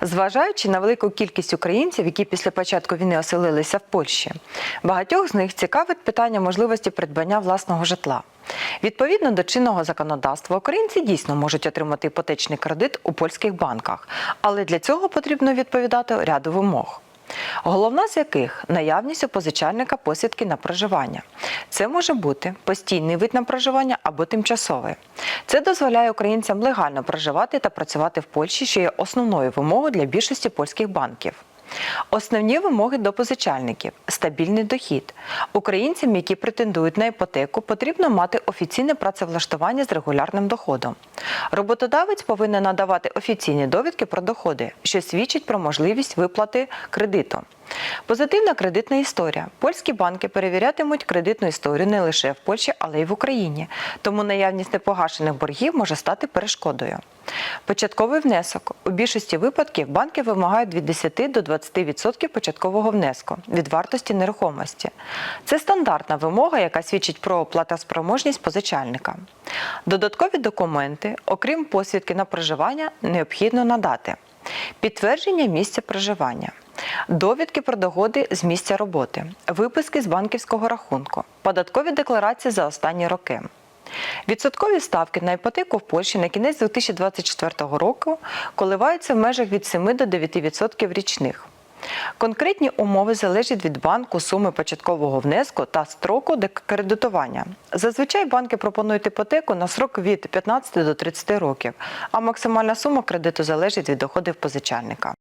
Зважаючи на велику кількість українців, які після початку війни оселилися в Польщі, багатьох з них цікавить питання можливості придбання власного житла. Відповідно до чинного законодавства, українці дійсно можуть отримати іпотечний кредит у польських банках, але для цього потрібно відповідати ряду вимог. Головна з яких наявність у позичальника посвідки на проживання. Це може бути постійний вид на проживання або тимчасовий. Це дозволяє українцям легально проживати та працювати в Польщі, що є основною вимогою для більшості польських банків. Основні вимоги до позичальників стабільний дохід. Українцям, які претендують на іпотеку, потрібно мати офіційне працевлаштування з регулярним доходом. Роботодавець повинен надавати офіційні довідки про доходи, що свідчить про можливість виплати кредиту. Позитивна кредитна історія. Польські банки перевірятимуть кредитну історію не лише в Польщі, але й в Україні. Тому наявність непогашених боргів може стати перешкодою. Початковий внесок. У більшості випадків банки вимагають від 10 до 20% початкового внеску від вартості нерухомості. Це стандартна вимога, яка свідчить про платоспроможність позичальника. Додаткові документи, окрім посвідки на проживання, необхідно надати. Підтвердження місця проживання, довідки про доходи з місця роботи, виписки з банківського рахунку, податкові декларації за останні роки. Відсоткові ставки на іпотеку в Польщі на кінець 2024 року коливаються в межах від 7 до 9% річних. Конкретні умови залежать від банку, суми початкового внеску та строку кредитування. Зазвичай банки пропонують іпотеку на срок від 15 до 30 років, а максимальна сума кредиту залежить від доходів позичальника.